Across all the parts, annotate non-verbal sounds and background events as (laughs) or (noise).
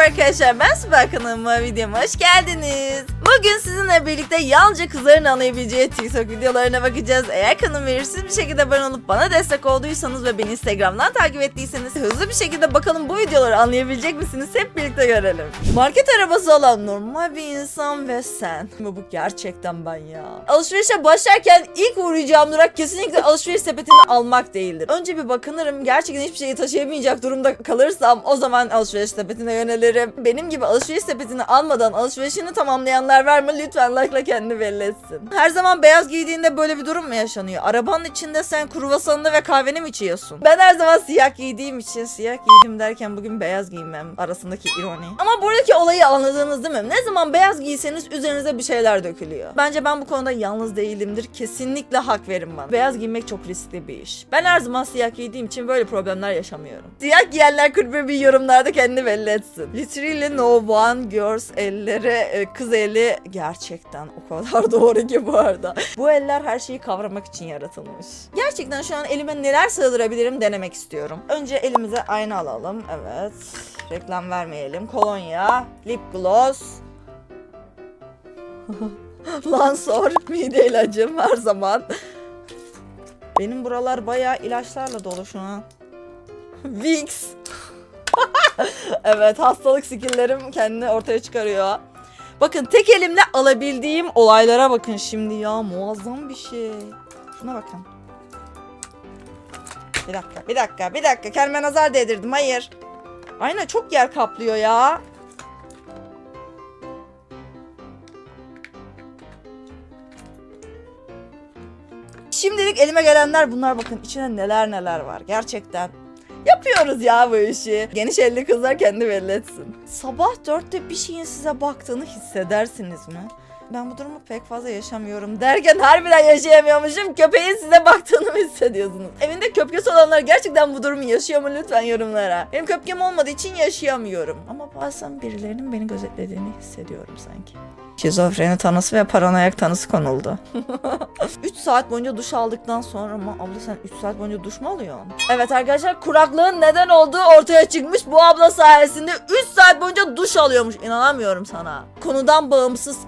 Merhaba arkadaşlar ben Süper kanalıma videoma hoş geldiniz. Bugün sizinle birlikte yalnızca kızların anlayabileceği TikTok videolarına bakacağız. Eğer kanım verirsiz bir şekilde abone olup bana destek olduysanız ve beni Instagram'dan takip ettiyseniz hızlı bir şekilde bakalım bu videoları anlayabilecek misiniz hep birlikte görelim. Market arabası olan normal bir insan ve sen. (laughs) Bu bu gerçekten ben ya. Alışverişe başlarken ilk uğrayacağım durak kesinlikle alışveriş sepetini almak değildir. Önce bir bakınırım gerçekten hiçbir şeyi taşıyamayacak durumda kalırsam o zaman alışveriş sepetine yönelirim. Benim gibi alışveriş sepetini almadan alışverişini tamamlayanlar var mı? Lütfen like'la kendini belli etsin. Her zaman beyaz giydiğinde böyle bir durum mu yaşanıyor? Arabanın içinde sen kruvasanını ve kahveni mi içiyorsun? Ben her zaman siyah giydiğim için siyah giydim derken bugün beyaz giymem arasındaki ironi. Ama buradaki olayı anladınız değil mi? Ne zaman beyaz giyseniz üzerinize bir şeyler dökülüyor. Bence ben bu konuda yalnız değilimdir. Kesinlikle hak verin bana. Beyaz giymek çok riskli bir iş. Ben her zaman siyah giydiğim için böyle problemler yaşamıyorum. Siyah giyenler kulübü bir yorumlarda kendini belli etsin. Literally no one girls elleri e, kız eli gerçekten o kadar (laughs) doğru ki bu arada. Bu eller her şeyi kavramak için yaratılmış. Gerçekten şu an elime neler sığdırabilirim denemek istiyorum. Önce elimize ayna alalım. Evet. Reklam vermeyelim. Kolonya, lip gloss, (laughs) Lansor, mide ilacım her zaman. Benim buralar bayağı ilaçlarla dolu şu an. Vicks. (laughs) evet hastalık skilllerim kendini ortaya çıkarıyor. Bakın tek elimle alabildiğim olaylara bakın şimdi ya muazzam bir şey. Şuna bakın. Bir dakika bir dakika bir dakika kendime nazar değdirdim hayır. Ayna çok yer kaplıyor ya. Şimdilik elime gelenler bunlar bakın içine neler neler var gerçekten. Yapıyoruz ya bu işi. Geniş elli kızlar kendi belli etsin. Sabah dörtte bir şeyin size baktığını hissedersiniz mi? Ben bu durumu pek fazla yaşamıyorum derken harbiden yaşayamıyormuşum. Köpeğin size baktığını mı hissediyorsunuz? Evinde köpkesi olanlar gerçekten bu durumu yaşıyor mu lütfen yorumlara. Benim köpkem olmadığı için yaşayamıyorum. Ama bazen birilerinin beni gözetlediğini hissediyorum sanki. Şizofreni tanısı ve paranoyak tanısı konuldu. (laughs) 3 saat boyunca duş aldıktan sonra mı? Abla sen 3 saat boyunca duş mu alıyorsun? Evet arkadaşlar kuraklığın neden olduğu ortaya çıkmış. Bu abla sayesinde 3 saat boyunca duş alıyormuş. İnanamıyorum sana. Konudan bağımsız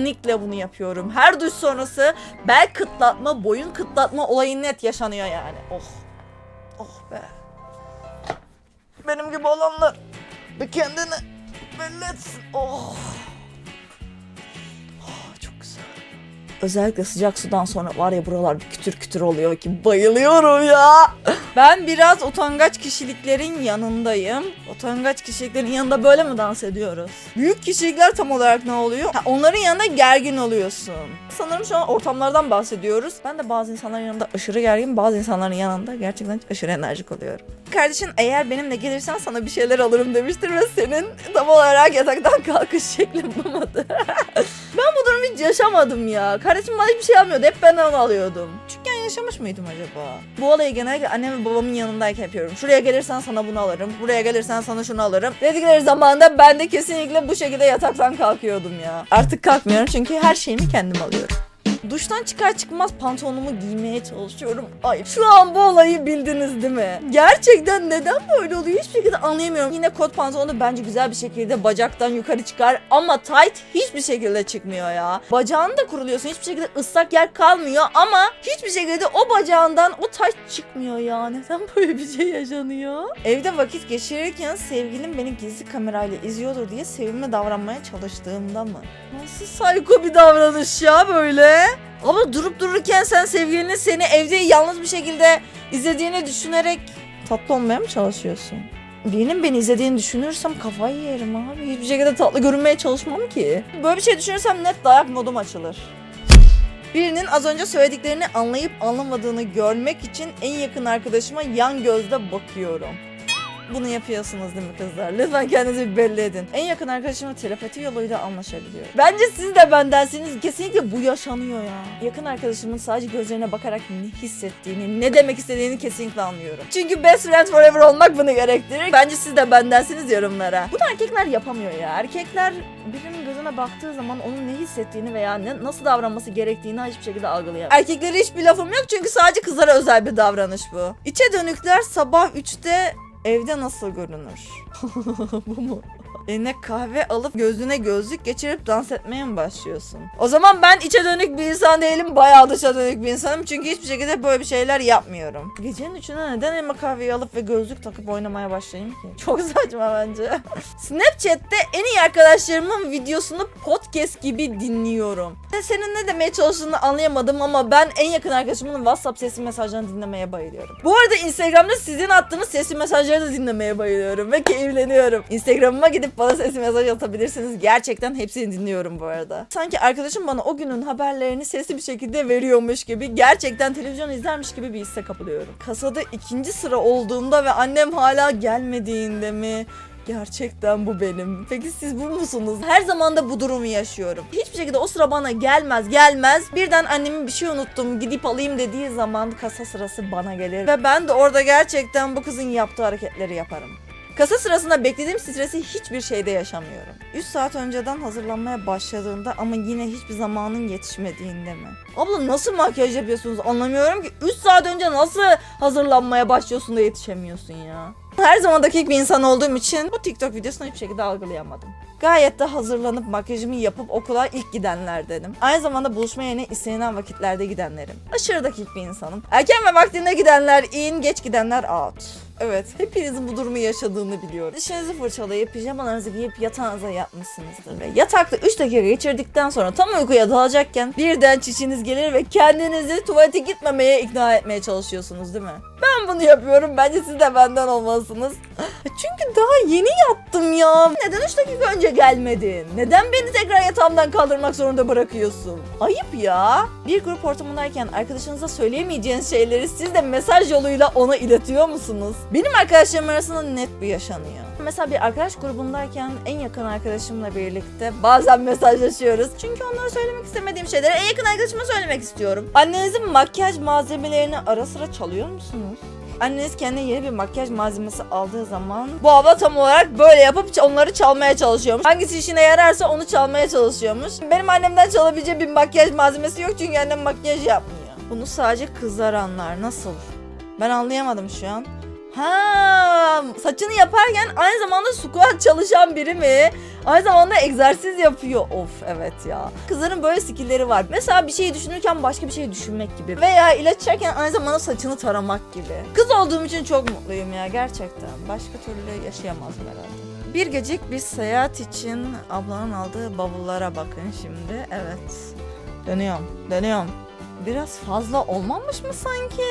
kesinlikle bunu yapıyorum. Her duş sonrası bel kıtlatma, boyun kıtlatma olayı net yaşanıyor yani. Oh. Oh be. Benim gibi olanlar kendini belli etsin. Oh, Özellikle sıcak sudan sonra var ya buralar bir kütür kütür oluyor ki bayılıyorum ya. Ben biraz utangaç kişiliklerin yanındayım. Utangaç kişiliklerin yanında böyle mi dans ediyoruz? Büyük kişilikler tam olarak ne oluyor? Ha, onların yanında gergin oluyorsun. Sanırım şu an ortamlardan bahsediyoruz. Ben de bazı insanların yanında aşırı gergin, bazı insanların yanında gerçekten aşırı enerjik oluyorum. Kardeşin eğer benimle gelirsen sana bir şeyler alırım demiştir ve senin tam olarak yataktan kalkış şeklin bulmadı. (laughs) bu durumu hiç yaşamadım ya. Kardeşim bana hiçbir şey almıyordu. Hep ben onu alıyordum. Küçükken yaşamış mıydım acaba? Bu olayı genellikle annem ve babamın yanındayken yapıyorum. Şuraya gelirsen sana bunu alırım. Buraya gelirsen sana şunu alırım. Dedikleri zamanda ben de kesinlikle bu şekilde yataktan kalkıyordum ya. Artık kalkmıyorum çünkü her şeyimi kendim alıyorum. Duştan çıkar çıkmaz pantolonumu giymeye çalışıyorum. Ay şu an bu olayı bildiniz değil mi? Gerçekten neden böyle oluyor hiçbir şekilde anlayamıyorum. Yine kot pantolonu bence güzel bir şekilde bacaktan yukarı çıkar ama tight hiçbir şekilde çıkmıyor ya. Bacağını da kuruluyorsun hiçbir şekilde ıslak yer kalmıyor ama hiçbir şekilde o bacağından o tight çıkmıyor ya. Neden böyle bir şey yaşanıyor? Evde vakit geçirirken sevgilim beni gizli kamerayla izliyordur diye sevimli davranmaya çalıştığımda mı? Nasıl sayko bir davranış ya böyle? Ama durup dururken sen sevgilinin seni evde yalnız bir şekilde izlediğini düşünerek tatlı olmaya mı çalışıyorsun? Birinin beni izlediğini düşünürsem kafayı yerim abi. Hiçbir şekilde tatlı görünmeye çalışmam ki. Böyle bir şey düşünürsem net dayak modum açılır. Birinin az önce söylediklerini anlayıp anlamadığını görmek için en yakın arkadaşıma yan gözle bakıyorum. Bunu yapıyorsunuz değil mi kızlar? Lütfen kendinizi bir belli edin. En yakın arkadaşımla telepati yoluyla anlaşabiliyor. Bence siz de bendensiniz. Kesinlikle bu yaşanıyor ya. Yakın arkadaşımın sadece gözlerine bakarak ne hissettiğini, ne demek istediğini kesinlikle anlıyorum. Çünkü best friend forever olmak bunu gerektirir. Bence siz de bendensiniz yorumlara. Bunu erkekler yapamıyor ya. Erkekler birinin gözüne baktığı zaman onun ne hissettiğini veya ne, nasıl davranması gerektiğini hiçbir şekilde algılayamıyor. Erkeklere hiçbir lafım yok çünkü sadece kızlara özel bir davranış bu. İçe dönükler sabah 3'te Evde nasıl görünür? (laughs) Bu mu? Eline kahve alıp gözüne gözlük geçirip dans etmeye mi başlıyorsun? O zaman ben içe dönük bir insan değilim. Bayağı dışa dönük bir insanım. Çünkü hiçbir şekilde böyle bir şeyler yapmıyorum. Gecenin üçüne neden elime kahveyi alıp ve gözlük takıp oynamaya başlayayım ki? (laughs) Çok saçma bence. (laughs) Snapchat'te en iyi arkadaşlarımın videosunu podcast gibi dinliyorum. Senin ne demeye çalıştığını anlayamadım ama ben en yakın arkadaşımın WhatsApp sesli mesajlarını dinlemeye bayılıyorum. Bu arada Instagram'da sizin attığınız sesli mesajları da dinlemeye bayılıyorum ve keyifleniyorum. Instagram'ıma gidip bana sesli mesaj atabilirsiniz. Gerçekten hepsini dinliyorum bu arada. Sanki arkadaşım bana o günün haberlerini sesli bir şekilde veriyormuş gibi gerçekten televizyon izlermiş gibi bir hisse kapılıyorum. Kasada ikinci sıra olduğumda ve annem hala gelmediğinde mi? Gerçekten bu benim. Peki siz bu musunuz? Her zaman da bu durumu yaşıyorum. Hiçbir şekilde o sıra bana gelmez gelmez. Birden annemin bir şey unuttum gidip alayım dediği zaman kasa sırası bana gelir. Ve ben de orada gerçekten bu kızın yaptığı hareketleri yaparım. Kasa sırasında beklediğim stresi hiçbir şeyde yaşamıyorum. 3 saat önceden hazırlanmaya başladığında ama yine hiçbir zamanın yetişmediğinde mi? Abla nasıl makyaj yapıyorsunuz anlamıyorum ki. 3 saat önce nasıl hazırlanmaya başlıyorsun da yetişemiyorsun ya? Her zaman dakik bir insan olduğum için bu TikTok videosunu hiçbir şekilde algılayamadım. Gayet de hazırlanıp makyajımı yapıp okula ilk gidenlerdenim. Aynı zamanda buluşmaya yine istenilen vakitlerde gidenlerim. Aşırı dakik bir insanım. Erken ve vaktinde gidenler in, geç gidenler out. Evet, hepinizin bu durumu yaşadığını biliyorum. Dişinizi fırçalayıp pijamalarınızı giyip yatağınıza yatmışsınızdır ve yatakta 3 dakika geçirdikten sonra tam uykuya dalacakken birden çişiniz gelir ve kendinizi tuvalete gitmemeye ikna etmeye çalışıyorsunuz değil mi? Ben bunu yapıyorum. Bence siz de benden olmalısınız. (laughs) Çünkü daha yeni yattım ya. Neden 3 dakika önce gelmedin? Neden beni tekrar yatağımdan kaldırmak zorunda bırakıyorsun? Ayıp ya. Bir grup ortamındayken arkadaşınıza söyleyemeyeceğiniz şeyleri siz de mesaj yoluyla ona iletiyor musunuz? Benim arkadaşlarım arasında net bu yaşanıyor. Mesela bir arkadaş grubundayken en yakın arkadaşımla birlikte bazen mesajlaşıyoruz. Çünkü onlara söylemek istemediğim şeyleri en yakın arkadaşıma söylemek istiyorum. Annenizin makyaj malzemelerini ara sıra çalıyor musunuz? Anneniz kendine yeni bir makyaj malzemesi aldığı zaman bu abla tam olarak böyle yapıp onları çalmaya çalışıyormuş. Hangisi işine yararsa onu çalmaya çalışıyormuş. Benim annemden çalabileceğim bir makyaj malzemesi yok çünkü annem makyaj yapmıyor. Bunu sadece kızlar anlar. Nasıl? Ben anlayamadım şu an. Ha, saçını yaparken aynı zamanda squat çalışan biri mi? Aynı zamanda egzersiz yapıyor. Of evet ya. Kızların böyle skillleri var. Mesela bir şeyi düşünürken başka bir şey düşünmek gibi. Veya ilaç içerken aynı zamanda saçını taramak gibi. Kız olduğum için çok mutluyum ya gerçekten. Başka türlü yaşayamazdım herhalde. Bir gecik bir seyahat için ablanın aldığı bavullara bakın şimdi. Evet. Dönüyorum, dönüyorum. Biraz fazla olmamış mı sanki?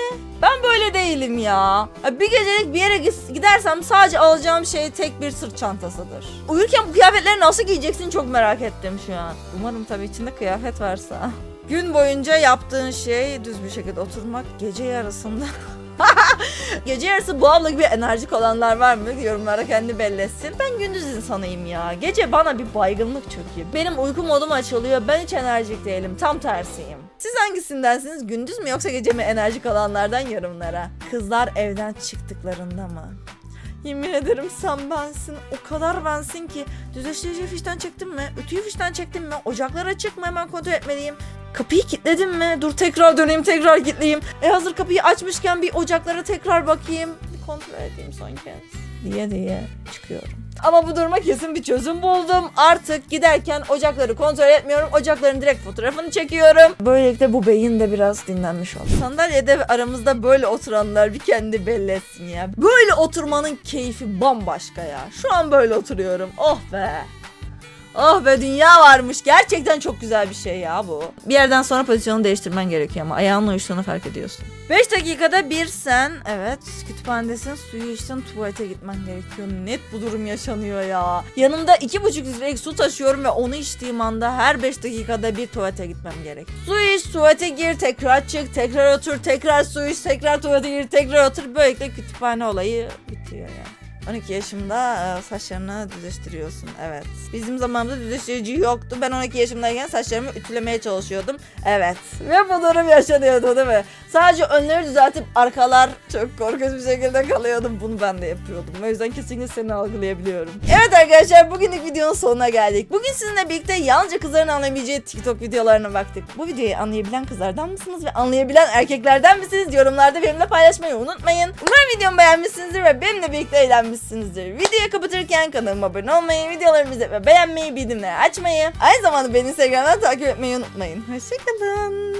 Ben böyle değilim ya. Bir gecelik bir yere gidersem sadece alacağım şey tek bir sırt çantasıdır. Uyurken bu kıyafetleri nasıl giyeceksin çok merak ettim şu an. Umarım tabii içinde kıyafet varsa. Gün boyunca yaptığın şey düz bir şekilde oturmak gece yarısında. (laughs) (laughs) Gece yarısı bu abla gibi enerjik olanlar var mı? Yorumlara kendi belli etsin. Ben gündüz insanıyım ya. Gece bana bir baygınlık çöküyor. Benim uyku modum açılıyor. Ben hiç enerjik değilim. Tam tersiyim. Siz hangisindensiniz? Gündüz mü yoksa gece mi enerjik olanlardan yorumlara. Kızlar evden çıktıklarında mı? Yemin ederim sen bensin. O kadar bensin ki. Düzleştirici fişten çektin mi? Ütüyü fişten çektin mi? Ocaklar açık mı? Hemen kontrol etmeliyim. Kapıyı kilitledin mi? Dur tekrar döneyim tekrar kilitleyeyim. E hazır kapıyı açmışken bir ocaklara tekrar bakayım. Bir kontrol edeyim son kez. Diye diye çıkıyorum. Ama bu duruma kesin bir çözüm buldum. Artık giderken ocakları kontrol etmiyorum. Ocakların direkt fotoğrafını çekiyorum. Böylelikle bu beyin de biraz dinlenmiş oldu. Sandalyede aramızda böyle oturanlar bir kendi belli etsin ya. Böyle oturmanın keyfi bambaşka ya. Şu an böyle oturuyorum. Oh be. Oh be dünya varmış. Gerçekten çok güzel bir şey ya bu. Bir yerden sonra pozisyonu değiştirmen gerekiyor ama ayağının uyuştuğunu fark ediyorsun. 5 dakikada bir sen evet kütüphanedesin suyu içtin tuvalete gitmen gerekiyor. Net bu durum yaşanıyor ya. Yanımda 2,5 litrelik su taşıyorum ve onu içtiğim anda her 5 dakikada bir tuvalete gitmem gerek. Su iç, tuvalete gir, tekrar çık, tekrar otur, tekrar su iç, tekrar tuvalete gir, tekrar otur. Böylelikle kütüphane olayı bitiyor yani. 12 yaşımda e, saçlarını düzleştiriyorsun. Evet. Bizim zamanımızda düzleştirici yoktu. Ben 12 yaşımdayken saçlarımı ütülemeye çalışıyordum. Evet. Ve bu durum yaşanıyordu değil mi? Sadece önleri düzeltip arkalar çok korkunç bir şekilde kalıyordum. Bunu ben de yapıyordum. O yüzden kesinlikle seni algılayabiliyorum. Evet arkadaşlar bugünlük videonun sonuna geldik. Bugün sizinle birlikte yalnızca kızların anlayabileceği TikTok videolarına baktık. Bu videoyu anlayabilen kızlardan mısınız ve anlayabilen erkeklerden misiniz? Yorumlarda benimle paylaşmayı unutmayın. Umarım videomu beğenmişsinizdir ve benimle birlikte eğlenmişsinizdir. Beğenmişsinizdir. Videoyu kapatırken kanalıma abone olmayı, videolarımızı ve beğenmeyi, bildirimleri açmayı, aynı zamanda beni Instagram'dan takip etmeyi unutmayın. Hoşçakalın.